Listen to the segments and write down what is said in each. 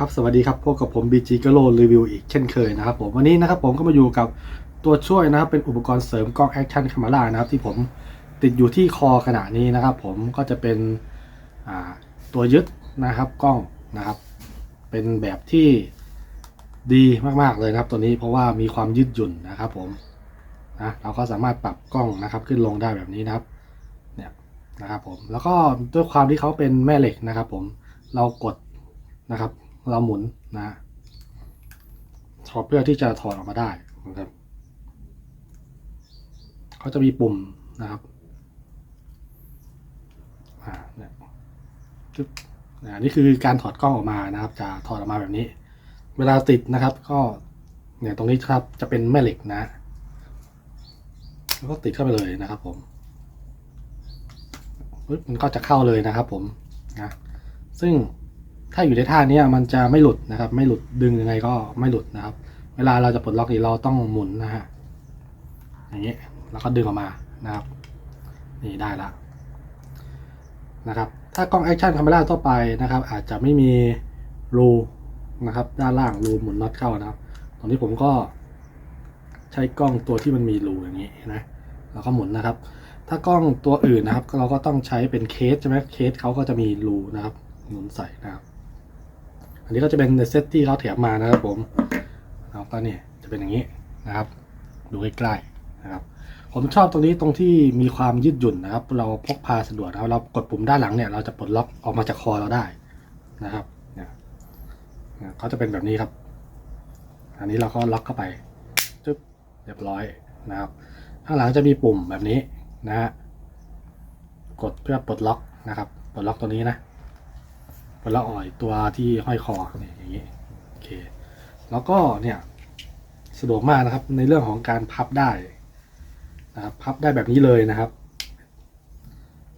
ครับสวัสดีครับพบกับผม BG g a l o รีวิวอีกเช่นเคยนะครับผมวันนี้นะครับผมก็มาอยู่กับตัวช่วยนะครับเป็นอุปกรณ์เสริมกล้องแอคชั่น a m ม r a นะครับที่ผมติดอยู่ที่คอขณะนี้นะครับ ผมก็จะเป็นตัวยึดนะครับกล้องนะครับ เป็นแบบที่ดีมากๆเลยนะครับตัวนี้เพราะว่ามีความยืดหยุ่นนะครับผมนะเราก็สามารถปรับกล้องนะครับขึ้นลงได้แบบนี้นะครับเนี่ยนะครับผมแล้วก็ด้วยความที่เขาเป็นแม่เหล็กนะครับ ผมเรากดนะครับ เราหมุนนะถอดเพื่อที่จะถอดออกมาได้นะครับเขาจะมีปุ่มนะครับอ่าเนี่ยนี่คือการถอดกล้องออกมานะครับ จะถอดออกมาแบบนี้ เวลาติดนะครับ ก็เนี่ยตรงนี้ครับจะเป็นแม่เหล็กนะ แล้วก็ติดเข้าไปเลยนะครับผมปึ๊บมันก็จะเข้าเลยนะครับผมนะซึ่ง ถ้าอยู่ในท่าเนี้ยมันจะไม่หลุดนะครับ ไม่หลุดดึงยังไงก็ไม่หลุดนะครับ เวลาเราจะปลดล็อกนี่เราต้องหมุนนะฮะอย่างนี้แล้วก็ดึงออกมานะครับ นี่ได้ละนะครับ ถ้ากล้องแอคชั่นคาเมราทั่วไปนะครับ อาจจะไม่มีรูนะครับ ด้านล่างรูหมุนน็อตเข้านะครับตรงนี้ผมก็ใช้กล้องตัวที่มันมีรูอย่างนี้นะแล้วก็หมุนนะครับ ถ้ากล้องตัวอื่นนะครับ เราก็ต้องใช้เป็นเคสใช่ไหมเคสเขาก็จะมีรูนะครับ หมุนใส่นะครับ อันนี้ก็จะเป็นเซตที่เขาแถมมานะครับผมแล้วก็นี่จะเป็นอย่างนี้นะครับ ดูใกล้ๆนะครับ ผมชอบตรงนี้ตรงที่มีความยืดหยุ่นนะครับ เราพกพาสะดวกนะครับเรากดปุ่มด้านหลังเนี่ยเราจะปลดล็อกออกมาจากคอเราได้นะครับเนี่ยเขาจะเป็นแบบนี้ครับ อันนี้เราก็ล็อกเข้าไปจึ๊บเรียบร้อยนะครับข้างหลังจะมีปุ่มแบบนี้นะฮะกดเพื่อปลดล็อกนะครับปลดล็อกตัวนี้นะ ลดล็อกอ่อยตัวที่ห้อยคอเนี่ยอย่างนี้โอเคแล้วก็เนี่ยสะดวกมากนะครับ ในเรื่องของการพับได้นะครับพับได้แบบนี้เลยนะครับ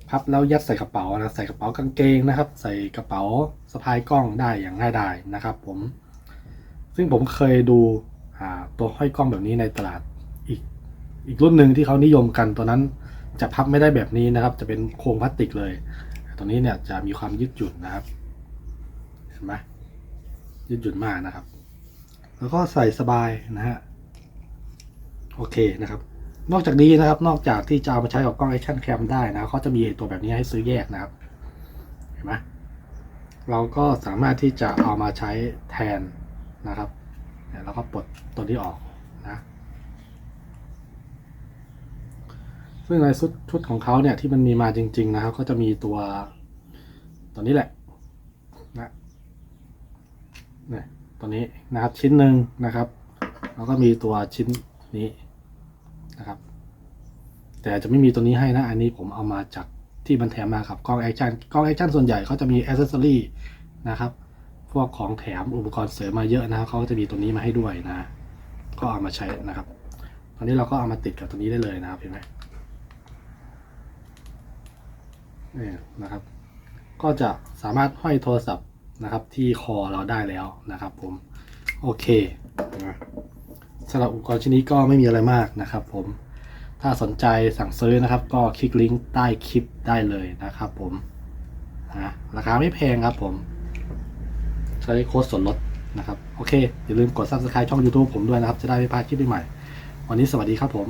พับแล้วยัดใส่กระเป๋านะใส่กระเป๋ากางเกงนะครับ ใส่กระเป๋าสะพายกล้องได้อย่างง่ายดายนะครับ ผม ซึ่งผมเคยดูตัวห้อยกล้องแบบนี้ในตลาดอีกอีกรุ่นหนึ่งที่เขานิยมกันตัวนั้นจะพับไม่ได้แบบนี้นะครับ จะเป็นโครงพลาสติกเลย ตัวนี้เนี่ยจะมีความยืดหยุ่นนะครับ ห็นไหมยืดหยุ่นมากนะครับ แล้วก็ใส่สบายนะฮะโอเคนะครับ นอกจากนี้นะครับ นอกจากที่จะเอามาใช้กับกล้องแอคชั่นแคมได้นะเขาจะมีตัวแบบนี้ให้ซื้อแยกนะครับ เห็นไหมเราก็สามารถที่จะเอามาใช้แทนนะครับเนี่ยเราก็ปลดตัวนี้ออกนะ ซึ่งในชุดชุดของเขาเนี่ยที่มันมีมาจริง ๆ นะครับ ก็จะมีตัวตัวนี้แหละนะ เนี่ยตัวนี้นะครับชิ้นหนึ่งนะครับ แล้วก็มีตัวชิ้นนี้นะครับ แต่จะไม่มีตัวนี้ให้นะอันนี้ผมเอามาจากที่มันแถมมาครับกล้องแอคชั่นกล้องแอคชั่นส่วนใหญ่เขาจะมีอ c เซสซอรี่นะครับพวกของแถมอุปกรณ์เสริมมาเยอะนะครับเขาก็จะมีตัวนี้มาให้ด้วยนะ ก็เอามาใช้นะครับ ตอนนี้เราก็เอามาติดกับตัวนี้ได้เลยนะครับเห็นไหมนี่นะครับ ก็จะสามารถห้อยโทรศัพท์ นะครับ ที่คอเราได้แล้วนะครับผมโอเคสำหรับอุปกรณ์ชิ้นนี้ก็ไม่มีอะไรมากนะครับ ผมถ้าสนใจสั่งซื้อนะครับ ก็คลิกลิงก์ใต้คลิปได้เลยนะครับ ผมนะราคาไม่แพงครับ ผมใช้โค้ดส่วนลดนะครับ โอเค อย่าลืมกด subscribe ช่อง YouTube ผมด้วยนะครับ จะได้ไม่พลาดคลิปใหม่ วันนี้สวัสดีครับผม